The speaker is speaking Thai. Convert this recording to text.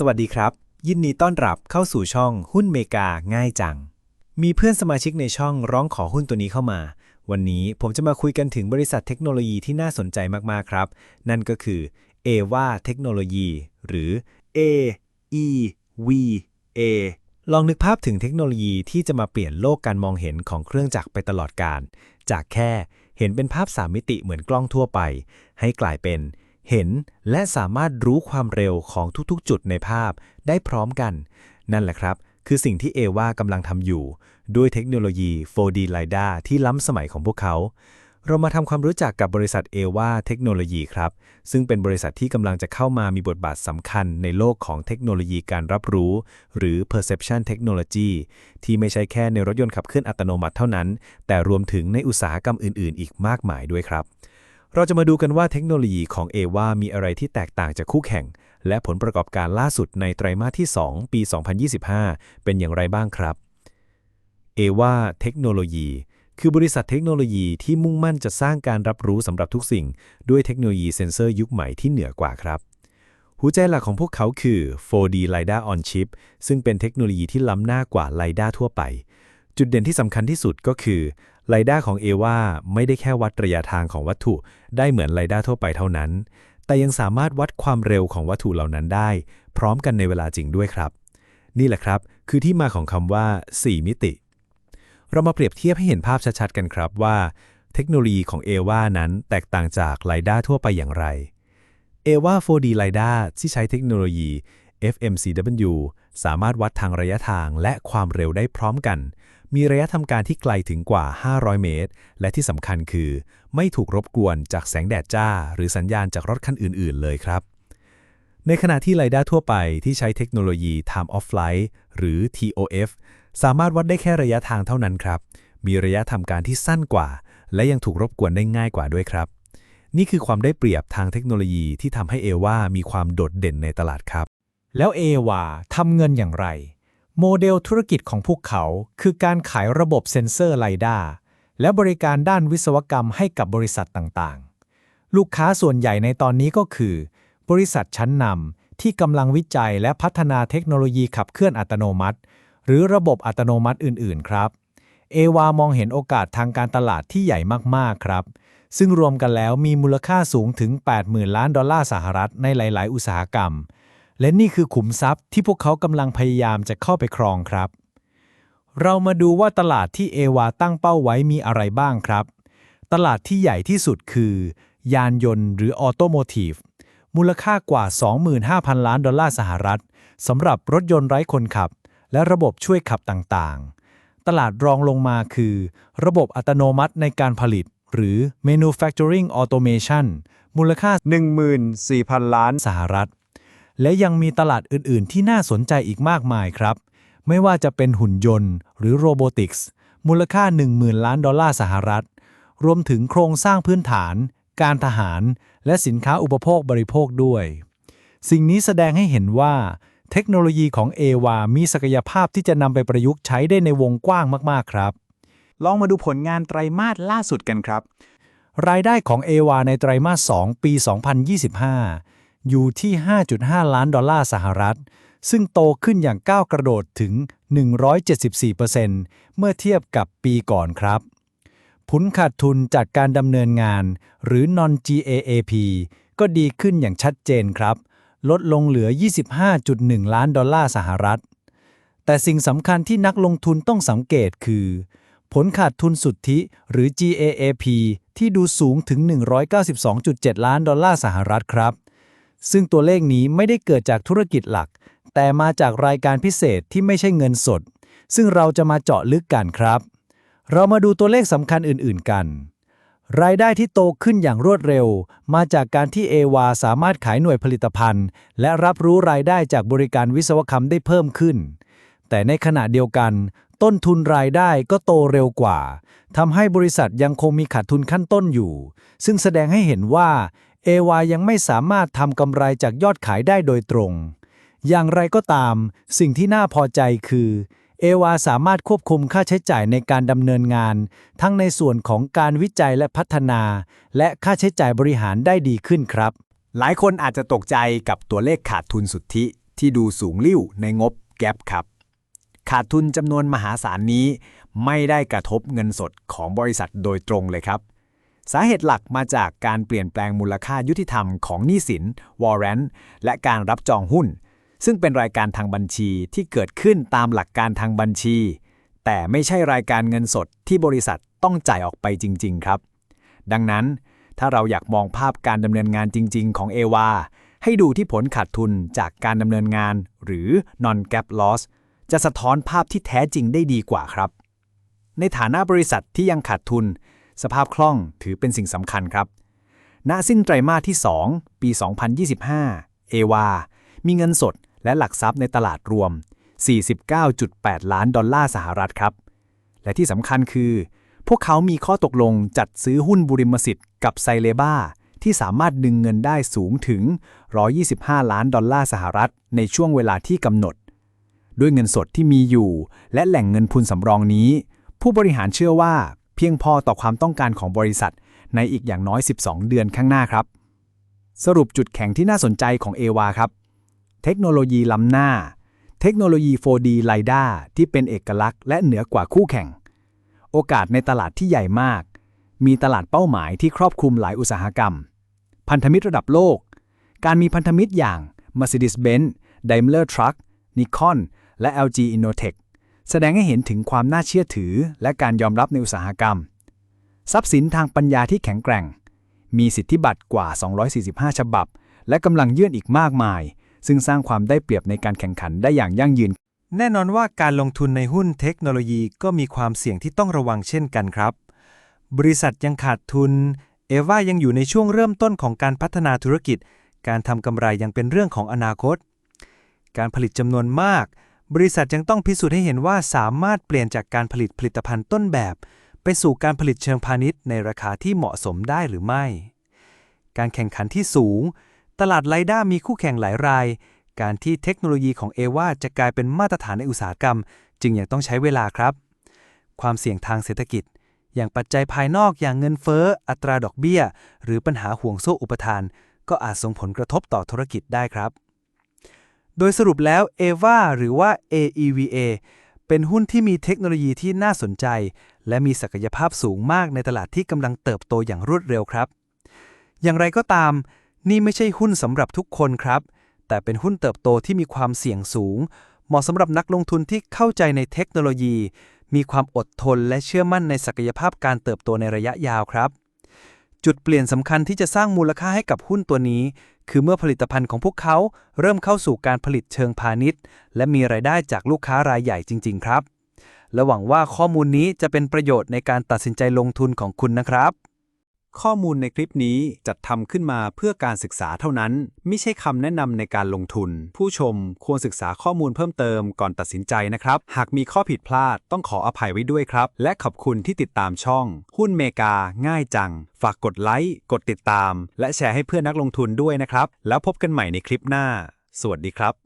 สวัสดีครับ ยินดีต้อนรับเข้าสู่ช่องหุ้นเมกาง่ายจัง มีเพื่อนสมาชิกในช่องร้องขอหุ้นตัวนี้เข้ามา วันนี้ผมจะมาคุยกันถึงบริษัทเทคโนโลยีที่น่าสนใจมาก ๆ ครับ นั่นก็คือ a v a เทคโนโลยีหรือ A E V A ลองนึกภาพถึงเทคโนโลยีที่จะมาเปลี่ยนโลกการมองเห็นของเครื่องจักรไปตลอดการ จากแค่เห็นเป็นภาพสามมิติเหมือนกล้องทั่วไป ให้กลายเป็น เห็นและสามารถรู้ความเร็วของทุกๆ จุดในภาพได้พร้อมกัน นั่นแหละครับ คือสิ่งที่เอวากำลังทำอยู่ ด้วยเทคโนโลยี 4D LiDAR ที่ล้ำสมัยของพวกเขา เรามาทำความรู้จักกับบริษัทเอวาเทคโนโลยีครับ ซึ่งเป็นบริษัทที่กำลังจะเข้ามามีบทบาทสำคัญในโลกของเทคโนโลยีการรับรู้ หรือ perception technology ที่ไม่ใช่แค่ในรถยนต์ขับเคลื่อนอัตโนมัติเท่านั้น แต่รวมถึงในอุตสาหกรรมอื่น ๆ อีกมากมายด้วยครับ เราจะมาดูกันว่าเทคโนโลยีของเอวามีอะไรที่แตกต่างจากคู่แข่ง และผลประกอบการล่าสุดในไตรมาสที่ 2 ปี 2025 เป็นอย่างไรบ้างครับเอวาเทคโนโลยี คือบริษัทเทคโนโลยีที่มุ่งมั่นจะสร้างการรับรู้สำหรับทุกสิ่ง ด้วยเทคโนโลยีเซ็นเซอร์ยุคใหม่ที่เหนือกว่าครับ หัวใจหลักของพวกเขาคือ 4D LiDAR on Chip ซึ่งเป็นเทคโนโลยีที่ล้ำหน้ากว่า LiDAR ทั่วไป จุดเด่นที่สำคัญที่สุดก็คือ LiDAR ของ a อวาไม่ได้แค่วัดระยะทางของวัตถุ ได้เหมือน LiDAR ทั่วไปเท่านั้น แต่ยังสามารถวัดความเร็วของวัตถุเหล่านั้นได้ พร้อมกันในเวลาจริงด้วยครับ นี่แหละครับ คือที่มาของคำว่า 4 มิติ เรามาเปรียบเทียบให้เห็นภาพชัดๆกันครับว่า เทคโนโลยีของเอวานั้นแตกต่างจาก LiDAR ทั่วไปอย่างไรเอวา 4D LiDAR ที่ใช้เทคโนโลยี FMCW สามารถวัดทางระยะทางและความเร็วได้พร้อมกัน มีระยะทำการที่ไกลถึงกว่า 500 เมตร และที่สำคัญคือ ไม่ถูกรบกวนจากแสงแดดจ้า หรือสัญญาณจากรถคันอื่น ๆ เลยครับ ในขณะที่ไรด้าทั่วไปที่ใช้เทคโนโลยี Time of Flight หรือ TOF สามารถวัดได้แค่ระยะทางเท่านั้นครับ มีระยะทำการที่สั้นกว่า และยังถูกรบกวนได้ง่ายกว่าด้วยครับนี่คือความได้เปรียบทางเทคโนโลยีที่ทำให้เอวามีความโดดเด่นในตลาดครับ แล้วเอวาทำเงินอย่างไร โมเดลธุรกิจของพวกเขาคือการขายระบบเซ็นเซอร์ไลด้าและบริการด้านวิศวกรรมให้กับบริษัทต่างๆ ลูกค้าส่วนใหญ่ในตอนนี้ก็คือ บริษัทชั้นนำที่กำลังวิจัยและพัฒนาเทคโนโลยีขับเคลื่อนอัตโนมัติ หรือระบบอัตโนมัติอื่น ๆ ครับ เอวามองเห็นโอกาสทางการตลาดที่ใหญ่มาก ๆ ครับซึ่งรวมกันแล้วมีมูลค่าสูงถึง 80,000 ล้านดอลลาร์สหรัฐในหลาย ๆ อุตสาหกรรม และนี่คือขุมทรัพย์ที่พวกเขากำลังพยายามจะเข้าไปครองครับ เรามาดูว่าตลาดที่เอวาตั้งเป้าไว้มีอะไรบ้างครับ ตลาดที่ใหญ่ที่สุดคือ ยานยนต์หรือออโตโมทีฟมูลค่ากว่า 25,000 ล้านดอลลาร์สหรัฐสำหรับรถยนต์ไร้คนขับ และระบบช่วยขับต่างๆ ตลาดรองลงมาคือ ระบบอัตโนมัติในการผลิต หรือ manufacturing automation มูลค่า 14,000 ล้านสหรัฐ และยังมีตลาดอื่น ๆ ที่น่าสนใจอีกมากมายครับ ไม่ว่าจะเป็นหุ่นยนต์ หรือโรบอติกส์มูลค่า 10,000 ล้านดอลลาร์สหรัฐ รวมถึงโครงสร้างพื้นฐาน การทหาร และสินค้าอุปโภคบริโภคด้วย สิ่งนี้แสดงให้เห็นว่า เทคโนโลยีของเอวามีศักยภาพที่จะนำไปประยุกต์ใช้ได้ในวงกว้างมาก ๆ ครับ ลองมาดูผลงานไตรมาสล่าสุดกันครับ รายได้ของเอวาในไตรมาส 2 ปี 2025 อยู่ที่ 5.5 ล้านดอลลาร์สหรัฐ ซึ่งโตขึ้นอย่างก้าวกระโดดถึง 174%เมื่อเทียบกับปีก่อนครับ ผลขาดทุนจากการดำเนินงาน หรือ non-GAAP ก็ดีขึ้นอย่างชัดเจนครับ ลดลงเหลือ 25.1 ล้านดอลลาร์สหรัฐ แต่สิ่งสำคัญที่นักลงทุนต้องสังเกตคือ ผลขาดทุนสุทธิหรือ GAAP ที่ดูสูงถึง 192.7 ล้านดอลลาร์สหรัฐครับ ซึ่งตัวเลขนี้ไม่ได้เกิดจากธุรกิจหลัก แต่มาจากรายการพิเศษที่ไม่ใช่เงินสด ซึ่งเราจะมาเจาะลึกกันครับ เรามาดูตัวเลขสำคัญอื่น ๆ กัน รายได้ที่โตขึ้นอย่างรวดเร็ว มาจากการที่เอวาสามารถขายหน่วยผลิตภัณฑ์ และรับรู้รายได้จากบริการวิศวกรรมได้เพิ่มขึ้น แต่ในขณะเดียวกัน ต้นทุนรายได้ก็โตเร็วกว่าทำให้บริษัทยังคงมีขาดทุนขั้นต้นอยู่ ซึ่งแสดงให้เห็นว่า เอวายังไม่สามารถทำกำไรจากยอดขายได้โดยตรง อย่างไรก็ตาม สิ่งที่น่าพอใจคือ เอวาสามารถควบคุมค่าใช้จ่ายในการดำเนินงาน ทั้งในส่วนของการวิจัยและพัฒนา และค่าใช้จ่ายบริหารได้ดีขึ้นครับ หลายคนอาจจะตกใจกับตัวเลขขาดทุนสุทธิที่ดูสูงลิ่วในงบแกปครับ ขาดทุนจำนวนมหาศาลนี้ ไม่ได้กระทบเงินสดของบริษัทโดยตรงเลยครับ สาเหตุหลักมาจากการเปลี่ยนแปลงมูลค่ายุติธรรมของหนี้สินวอร์เรนและการรับจองหุ้น ซึ่งเป็นรายการทางบัญชีที่เกิดขึ้นตามหลักการทางบัญชี แต่ไม่ใช่รายการเงินสดที่บริษัทต้องจ่ายออกไปจริง ๆ ครับ ดังนั้น ถ้าเราอยากมองภาพการดำเนินงานจริง ๆ ของเอวาให้ดูที่ผลขาดทุนจากการดำเนินงาน หรือ non-gap loss จะสะท้อนภาพที่แท้จริงได้ดีกว่าครับ ในฐานะบริษัทที่ยังขาดทุน สภาพคล่องถือเป็นสิ่งสำคัญครับ ณ สิ้นไตรมาสที่ 2 ปี 2025 เอวา มีเงินสดและหลักทรัพย์ในตลาดรวม 49.8 ล้านดอลลาร์สหรัฐครับ และที่สำคัญคือ พวกเขามีข้อตกลงจัดซื้อหุ้นบุริมสิทธิ์กับไซเลบ้าที่สามารถดึงเงินได้สูงถึง 125 ล้านดอลลาร์สหรัฐ ในช่วงเวลาที่กำหนด ด้วยเงินสดที่มีอยู่ และแหล่งเงินทุนสำรองนี้ ผู้บริหารเชื่อว่า เพียงพอต่อความต้องการของบริษัท ในอีกอย่างน้อย 12 เดือนข้างหน้าครับ สรุปจุดแข็งที่น่าสนใจของเอวาครับ เทคโนโลยีล้ำหน้า เทคโนโลยี 4D LiDAR ที่เป็นเอกลักษณ์และเหนือกว่าคู่แข่ง โอกาสในตลาดที่ใหญ่มาก มีตลาดเป้าหมายที่ครอบคลุมหลายอุตสาหกรรม พันธมิตรระดับโลก การมีพันธมิตรอย่าง Mercedes-Benz, Daimler Truck, Nikon และ LG Innotech แสดงให้เห็นถึงความน่าเชื่อถือ และการยอมรับในอุตสาหกรรม ทรัพย์สินทางปัญญาที่แข็งแกร่ง มีสิทธิบัตรกว่า 245 ฉบับ และกำลังยื่นอีกมากมาย ซึ่งสร้างความได้เปรียบในการแข่งขันได้อย่างยั่งยืน แน่นอนว่าการลงทุนในหุ้นเทคโนโลยีก็มีความเสี่ยงที่ต้องระวังเช่นกันครับ บริษัทยังขาดทุน เอวายังอยู่ในช่วงเริ่มต้นของการพัฒนาธุรกิจ การทำกำไรยังเป็นเรื่องของอนาคต การผลิตจำนวนมาก บริษัทยังต้องพิสูจน์ให้เห็นว่าสามารถเปลี่ยนจากการผลิตผลิตภัณฑ์ต้นแบบ ไปสู่การผลิตเชิงพาณิชย์ในราคาที่เหมาะสมได้หรือไม่ การแข่งขันที่สูง ตลาดไลด้ามีคู่แข่งหลายราย การที่เทคโนโลยีของเอวาจะกลายเป็นมาตรฐานในอุตสาหกรรม จึงยังต้องใช้เวลาครับ ความเสี่ยงทางเศรษฐกิจ อย่างปัจจัยภายนอกอย่างเงินเฟ้อ อัตราดอกเบี้ย หรือปัญหาห่วงโซ่อุปทาน ก็อาจส่งผลกระทบต่อธุรกิจได้ครับ โดยสรุปแล้ว EVA หรือว่า AEVA เป็นหุ้นที่มีเทคโนโลยีที่น่าสนใจ และมีศักยภาพสูงมากในตลาดที่กำลังเติบโตอย่างรวดเร็วครับ อย่างไรก็ตาม นี่ไม่ใช่หุ้นสำหรับทุกคนครับ แต่เป็นหุ้นเติบโตที่มีความเสี่ยงสูง เหมาะสำหรับนักลงทุนที่เข้าใจในเทคโนโลยี มีความอดทนและเชื่อมั่นในศักยภาพการเติบโตในระยะยาวครับ จุดเปลี่ยนสำคัญที่จะสร้างมูลค่าให้กับหุ้นตัวนี้ คือเมื่อผลิตภัณฑ์ของพวกเขาเริ่มเข้าสู่การผลิตเชิงพาณิชย์ และมีรายได้จากลูกค้ารายใหญ่จริง ๆ ครับ และหวังว่าข้อมูลนี้จะเป็นประโยชน์ในการตัดสินใจลงทุนของคุณนะครับ ข้อมูลในคลิปนี้จัดทำขึ้นมาเพื่อการศึกษาเท่านั้น ไม่ใช่คำแนะนำในการลงทุน ผู้ชมควรศึกษาข้อมูลเพิ่มเติมก่อนตัดสินใจนะครับ หากมีข้อผิดพลาดต้องขออภัยไว้ด้วยครับ และขอบคุณที่ติดตามช่อง หุ้นเมกา ง่ายจัง ฝากกดไลค์ กดติดตาม และแชร์ให้เพื่อนนักลงทุนด้วยนะครับ แล้วพบกันใหม่ในคลิปหน้า สวัสดีครับ